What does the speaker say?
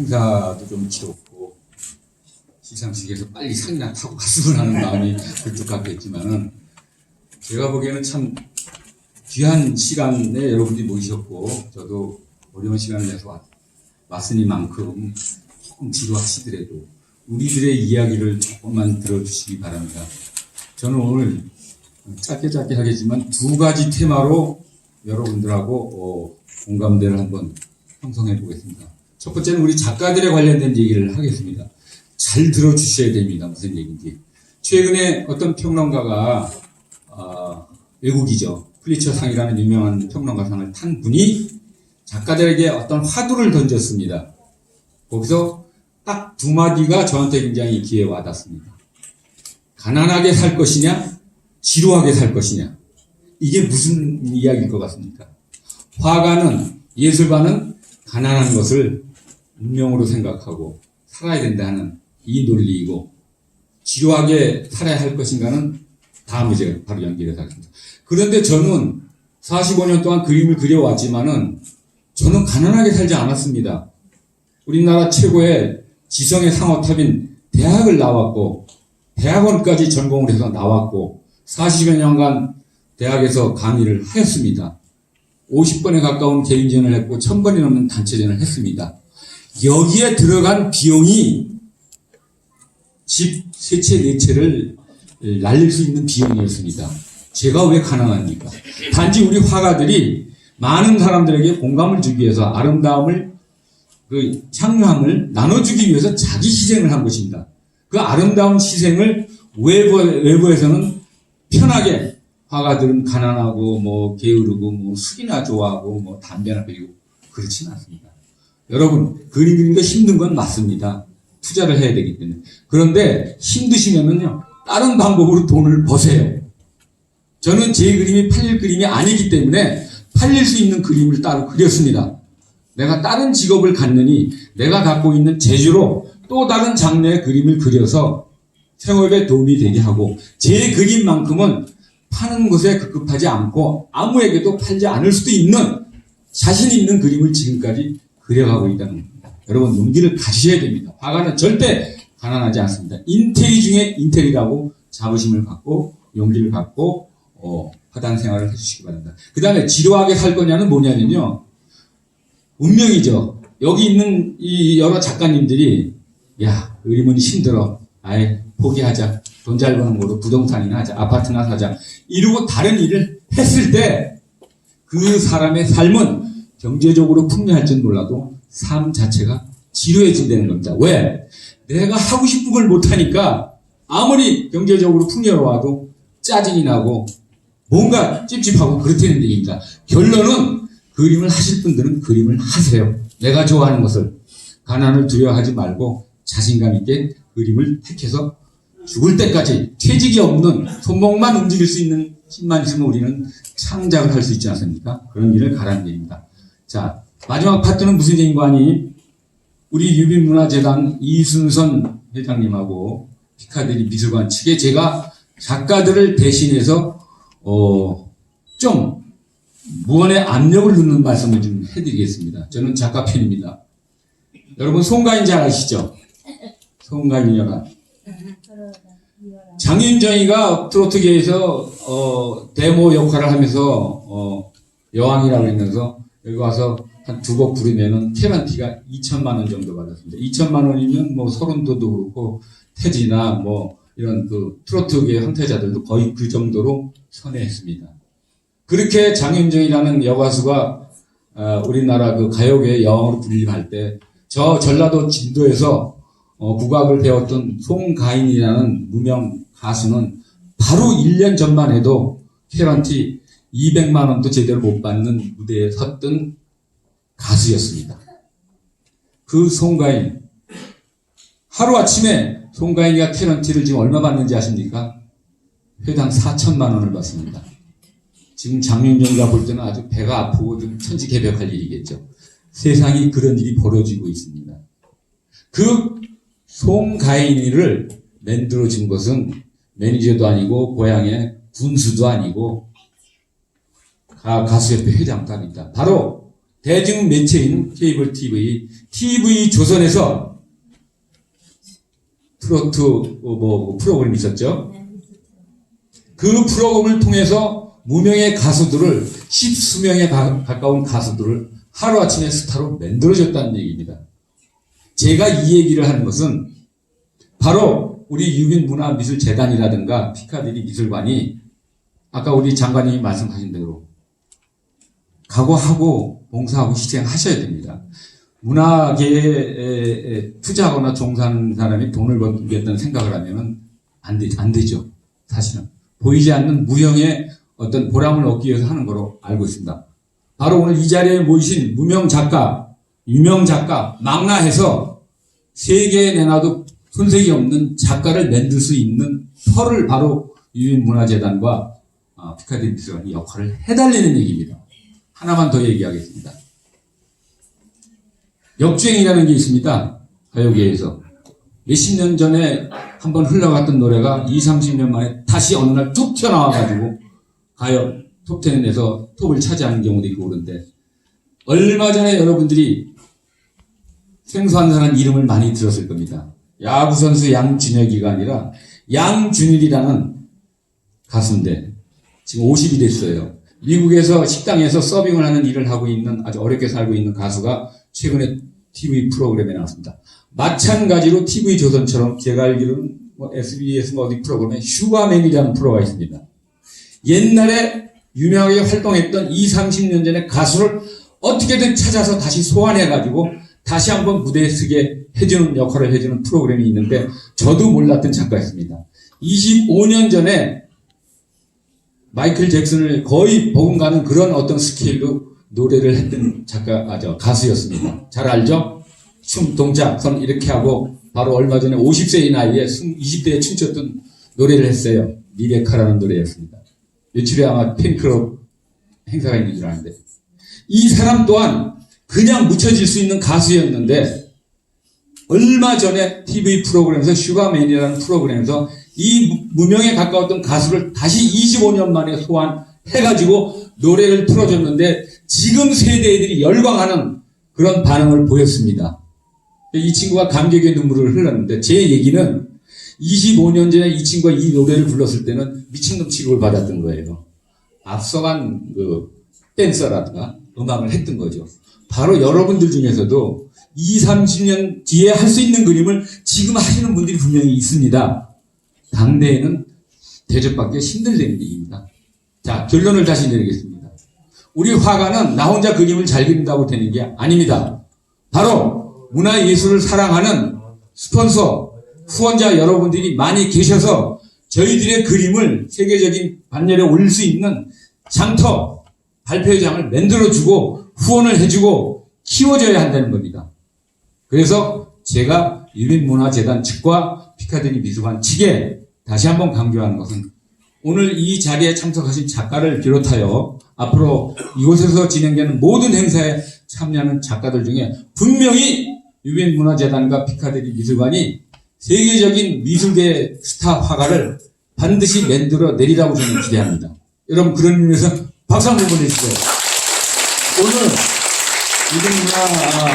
행사도 좀 치렀고 시상식에서 빨리 상이나 타고 갔으면 하는 마음이 굴뚝 같겠지만은 제가 보기에는 참 귀한 시간에 여러분들이 모이셨고 저도 어려운 시간을 내서 왔, 왔으니만큼 조금 지루하시더라도 우리들의 이야기를 조금만 들어주시기 바랍니다. 저는 오늘 짧게 짧게 하겠지만 두 가지 테마로 여러분들하고 어, 공감대를 한번 형성해 보겠습니다. 첫 번째는 우리 작가들에 관련된 얘기를 하겠습니다. 잘 들어주셔야 됩니다. 무슨 얘기인지. 최근에 어떤 평론가가 아, 외국이죠. 플리처 상이라는 유명한 평론가 상을 탄 분이 작가들에게 어떤 화두를 던졌습니다. 거기서 딱 두 마디가 저한테 굉장히 귀에 와닿습니다. 가난하게 살 것이냐, 지루하게 살 것이냐. 이게 무슨 이야기일 것 같습니까? 화가는, 예술가는 가난한 것을 운명으로 생각하고 살아야 된다는 이 논리이고, 지루하게 살아야 할 것인가는 다음 이제 바로 연결해서 하겠습니다. 그런데 저는 45년 동안 그림을 그려왔지만은 저는 가난하게 살지 않았습니다. 우리나라 최고의 지성의 상어탑인 대학을 나왔고 대학원까지 전공을 해서 나왔고 40여 년간 대학에서 강의를 하였습니다. 50번에 가까운 개인전을 했고 1000번이 넘는 단체전을 했습니다. 여기에 들어간 비용이 집 세 채, 네 채를 날릴 수 있는 비용이었습니다. 제가 왜 가난합니까? 단지 우리 화가들이 많은 사람들에게 공감을 주기 위해서 아름다움을 그 향유함을 나눠주기 위해서 자기 희생을 한 것입니다. 그 아름다운 희생을 외부, 외부에서는 편하게 화가들은 가난하고 뭐 게으르고 뭐 술이나 좋아하고 뭐 담배나 피우고 그렇지는 않습니다. 여러분 그림 그리는 거 힘든 건 맞습니다. 투자를 해야 되기 때문에 그런데 힘드시면은요 다른 방법으로 돈을 버세요. 저는 제 그림이 팔릴 그림이 아니기 때문에 팔릴 수 있는 그림을 따로 그렸습니다. 내가 다른 직업을 갖느니 내가 갖고 있는 재주로 또 다른 장르의 그림을 그려서 생업에 도움이 되게 하고 제 그림만큼은 파는 것에 급급하지 않고 아무에게도 팔지 않을 수도 있는 자신 있는 그림을 지금까지 그려가고 있다는 겁니다. 여러분 용기를 가지셔야 됩니다. 화가는 절대 가난하지 않습니다. 인테리 중에 인테리라고 자부심을 갖고 용기를 갖고 어, 화단 생활을 해주시기 바랍니다. 그 다음에 지루하게 살 거냐는 뭐냐면요. 운명이죠. 여기 있는 이 여러 작가님들이 야 그림은 힘들어. 아예 포기하자. 돈 잘 버는 거로 부동산이나 하자. 아파트나 사자. 이러고 다른 일을 했을 때 그 사람의 삶은 경제적으로 풍요할지는 몰라도 삶 자체가 지루해진다는 겁니다. 왜? 내가 하고 싶은 걸 못하니까 아무리 경제적으로 풍요로워도 짜증이 나고 뭔가 찝찝하고 그렇다는 얘기입니다. 결론은 그림을 하실 분들은 그림을 하세요. 내가 좋아하는 것을 가난을 두려워하지 말고 자신감 있게 그림을 택해서 죽을 때까지 퇴직이 없는 손목만 움직일 수 있는 힘만 있으면 우리는 창작을 할 수 있지 않습니까? 그런 길을 가라는 얘기입니다. 자, 마지막 파트는 무슨 얘기인가니 우리 유빈문화재단 이순선 회장님하고 피카데리 미술관 측에 제가 작가들을 대신해서 어, 좀 무언의 압력을 넣는 말씀을 좀 해드리겠습니다. 저는 작가 편입니다. 여러분 송가인 잘 아시죠? 송가인 여가 장윤정이가 트로트계에서 어, 데모 역할을 하면서 어, 여왕이라고 하면서 여기 와서 한 두 곡 부르면은 페런티가 2천만 원 정도 받았습니다. 2천만 원이면 뭐 서른도도 그렇고 태지나 뭐 이런 그 트로트계 황태자들도 거의 그 정도로 선회했습니다. 그렇게 장윤정이라는 여가수가 어, 우리나라 그 가요계 여왕으로 불림할 때 저 전라도 진도에서 어, 국악을 배웠던 송가인이라는 무명 가수는 바로 1년 전만 해도 캐런티 200만 원도 제대로 못 받는 무대에 섰던 가수였습니다. 그 송가인 하루아침에 송가인이가 캐런티를 지금 얼마 받는지 아십니까? 회당 4천만 원을 받습니다. 지금 장윤정이가 볼 때는 아주 배가 아프고 좀 천지개벽할 일이겠죠. 세상이 그런 일이 벌어지고 있습니다. 그 송가인이를 만들어준 것은 매니저도 아니고 고향의 군수도 아니고 가, 가수협회 회장도 아니다. 바로 대중 매체인 케이블 TV, TV 조선에서 트로트 어, 뭐 프로그램이 있었죠. 그 프로그램을 통해서 무명의 가수들을 십수명에 가, 가까운 가수들을 하루아침에 스타로 만들어줬다는 얘기입니다. 제가 이 얘기를 하는 것은 바로 우리 유민문화미술재단이라든가 피카디리 미술관이 아까 우리 장관님이 말씀하신 대로 각오하고 봉사하고 희생하셔야 됩니다. 문화계에 투자하거나 종사하는 사람이 돈을 벌겠다는 생각을 하면은 안, 되, 안 되죠. 사실은. 보이지 않는 무형의 어떤 보람을 얻기 위해서 하는 거로 알고 있습니다. 바로 오늘 이 자리에 모이신 무명 작가, 유명 작가, 망라해서 세계에 내놔도 손색이 없는 작가를 만들 수 있는 터를 바로 유인문화재단과 아, 피카디 미술관이 역할을 해달리는 얘기입니다. 하나만 더 얘기하겠습니다. 역주행이라는 게 있습니다. 가요계에서. 몇십 년 전에 한 번 흘러갔던 노래가 2, 30년 만에 다시 어느 날 툭 튀어나와가지고 가요 톱10에서 톱을 차지하는 경우도 있고 그런데 얼마 전에 여러분들이 생소한 사람 이름을 많이 들었을 겁니다. 야구선수 양준혁이가 아니라 양준일이라는 가수인데 지금 50이 됐어요. 미국에서 식당에서 서빙을 하는 일을 하고 있는 아주 어렵게 살고 있는 가수가 최근에 TV 프로그램에 나왔습니다. 마찬가지로 TV 조선처럼 제가 알기로는 뭐 SBS 뭐 어디 프로그램에 슈가맨이라는 프로가 있습니다. 옛날에 유명하게 활동했던 2, 30년 전에 가수를 어떻게든 찾아서 다시 소환해가지고 다시 한번 무대에 서게 해주는 역할을 해주는 프로그램이 있는데 저도 몰랐던 작가였습니다. 25년 전에 마이클 잭슨을 거의 버금가는 그런 어떤 스케일로 노래를 했던 작가, 아, 저, 가수였습니다. 잘 알죠? 춤, 동작, 손 이렇게 하고 바로 얼마 전에 50세의 나이에 20대에 춤췄던 노래를 했어요. 리베카라는 노래였습니다. 며칠에 아마 팬클럽 행사가 있는 줄 아는데. 이 사람 또한 그냥 묻혀질 수 있는 가수였는데 얼마 전에 TV 프로그램에서 슈가맨이라는 프로그램에서 이 무명에 가까웠던 가수를 다시 25년 만에 소환해가지고 노래를 틀어줬는데 지금 세대들이 열광하는 그런 반응을 보였습니다. 이 친구가 감격의 눈물을 흘렸는데 제 얘기는 25년 전에 이 친구가 이 노래를 불렀을 때는 미친놈 취급을 받았던 거예요. 앞서간 그 댄서라든가 음악을 했던 거죠. 바로 여러분들 중에서도 20, 30년 뒤에 할 수 있는 그림을 지금 하시는 분들이 분명히 있습니다. 당대에는 대접받기 힘들다는 얘기입니다. 자, 결론을 다시 내리겠습니다. 우리 화가는 나 혼자 그림을 잘 그린다고 되는 게 아닙니다. 바로 문화예술을 사랑하는 스폰서, 후원자 여러분들이 많이 계셔서 저희들의 그림을 세계적인 반열에 올릴 수 있는 장터, 발표장을 만들어주고 후원을 해주고 키워줘야 한다는 겁니다. 그래서 제가 유민문화재단 측과 피카데리 미술관 측에 다시 한번 강조하는 것은 오늘 이 자리에 참석하신 작가를 비롯하여 앞으로 이곳에서 진행되는 모든 행사에 참여하는 작가들 중에 분명히 유민문화재단과 피카데리 미술관이 세계적인 미술계 스타 화가를 반드시 만들어 내리라고 저는 기대합니다. 여러분 그런 의미에서 박수 한번 보내주세요. 오늘 유민문화